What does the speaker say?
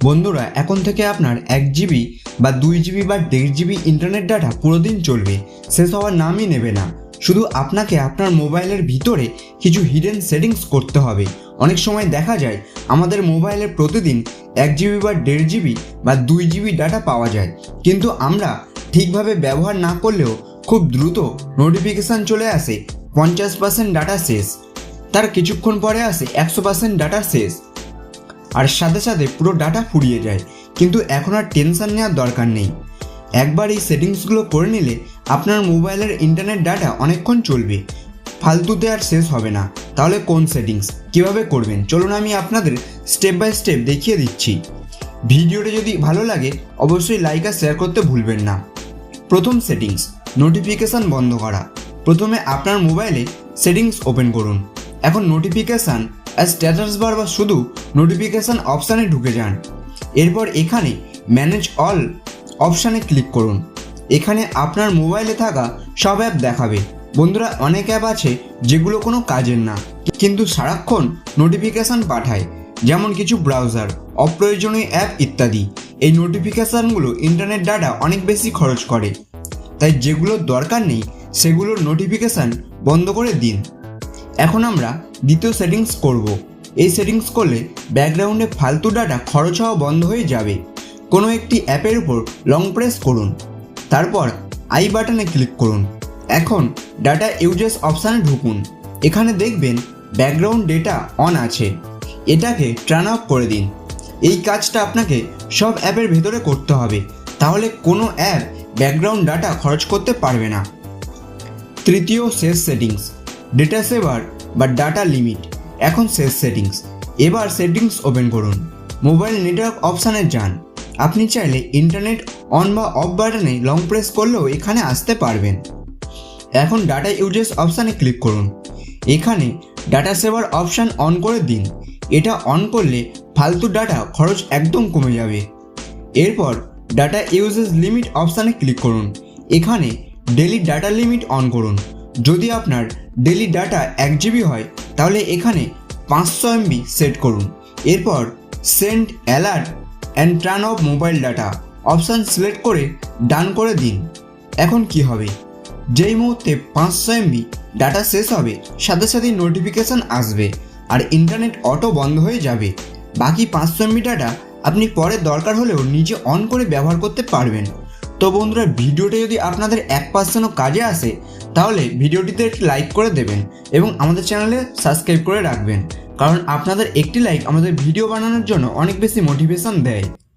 বন্ধুরা, এখন থেকে আপনার এক জিবি বা দুই জিবি বা দেড় জিবি ইন্টারনেট ডাটা পুরো দিন চলবে। শেষ হওয়ার নামই নেবে না। শুধু আপনাকে আপনার মোবাইলের ভিতরে কিছু হিডেন সেটিংস করতে হবে। অনেক সময় দেখা যায়, আমাদের মোবাইলে প্রতিদিন এক জিবি বা দেড় জিবি বা দুই জিবি ডাটা পাওয়া যায়। কিন্তু আমরা ঠিকভাবে ব্যবহার না করলেও খুব দ্রুত নোটিফিকেশান চলে আসে, পঞ্চাশ পার্সেন্ট ডাটা শেষ। তার কিছুক্ষণ পরে আসে একশো পার্সেন্ট ডাটা শেষ। আর সাথে সাথে পুরো ডাটা ফুরিয়ে যায়। কিন্তু এখন আর টেনশন নেওয়ার দরকার নেই। একবার এই সেটিংসগুলো করে নিলে আপনার মোবাইলের ইন্টারনেট ডাটা অনেকক্ষণ চলবে। ফালতুতে আর শেষ হবে না। তাহলে কোন সেটিংস কীভাবে করবেন? চলুন আমি আপনাদের স্টেপ বাই স্টেপ দেখিয়ে দিচ্ছি। ভিডিওটা যদি ভালো লাগে, অবশ্যই লাইক আর শেয়ার করতে ভুলবেন না। প্রথম সেটিংস নোটিফিকেশান বন্ধ করা। প্রথমে আপনার মোবাইলে সেটিংস ওপেন করুন। এখন নোটিফিকেশান আর স্ট্যাটাস বার বা শুধু নোটিফিকেশান অপশানে ঢুকে যান। এরপর এখানে ম্যানেজ অল অপশানে ক্লিক করুন। এখানে আপনার মোবাইলে থাকা সব অ্যাপ দেখাবে। বন্ধুরা, অনেক অ্যাপ আছে যেগুলো কোনো কাজের না, কিন্তু সারাক্ষণ নোটিফিকেশান পাঠায়। যেমন কিছু ব্রাউজার অপ্রয়োজনীয় অ্যাপ ইত্যাদি। এই নোটিফিকেশানগুলো ইন্টারনেট ডাটা অনেক বেশি খরচ করে। তাই যেগুলোর দরকার নেই, সেগুলোর নোটিফিকেশান বন্ধ করে দিন। এখন আমরা দ্বিতীয় সেটিংস করব। এই সেটিংস করলে ব্যাকগ্রাউন্ডে ফালতু ডাটা খরচ হওয়া বন্ধ হয়ে যাবে। কোনো একটি অ্যাপের উপর লং প্রেস করুন। তারপর আই বাটনে ক্লিক করুন। এখন ডাটা ইউজেস অপশানে ঢুকুন। এখানে দেখবেন ব্যাকগ্রাউন্ড ডেটা অন আছে। এটাকে টার্ন অফ করে দিন। এই কাজটা আপনাকে সব অ্যাপের ভেতরে করতে হবে। তাহলে কোনো অ্যাপ ব্যাকগ্রাউন্ড ডাটা খরচ করতে পারবে না। তৃতীয় শেষ সেটিংস ডেটা সেভার বা ডাটা লিমিট এখন শেষ সেটিংস এবার সেটিংস ওপেন করুন। মোবাইল নেটওয়ার্ক অপশানে যান। আপনি চাইলে ইন্টারনেট অন বা অফ বাটনে লং প্রেস করলেও এখানে আসতে পারবেন। এখন ডাটা ইউজেস অপশানে ক্লিক করুন। এখানে ডাটা সেভার অপশান অন করে দিন। এটা অন করলে ফালতু ডাটা খরচ একদম কমে যাবে। এরপর ডাটা ইউজেস লিমিট অপশানে ক্লিক করুন। এখানে ডেলি ডাটা লিমিট অন করুন। যদি আপনার ডেলি ডাটা এক জিবি হয়, তাহলে এখানে পাঁচশো এমবি সেট করুন। এরপর send alert and turn off mobile data option select করে ডান করে দিন। এখন কি হবে? যেই মুহূর্তে পাঁচশো এমবি ডাটা শেষ হবে, সাথে সাথে নোটিফিকেশান আসবে আর ইন্টারনেট অটো বন্ধ হয়ে যাবে। বাকি পাঁচশো এমবি ডাটা আপনি পরে দরকার হলেও নিজে অন করে ব্যবহার করতে পারবেন। তো বন্ধুরা, ভিডিওটা যদি আপনাদের এক পার্সেন্টও কাজে আসে, তাহলে ভিডিওটিতে একটি লাইক করে দেবেন এবং আমাদের চ্যানেলে সাবস্ক্রাইব করে রাখবেন। কারণ আপনাদের একটি লাইক আমাদের ভিডিও বানানোর জন্য অনেক বেশি মোটিভেশন দেয়।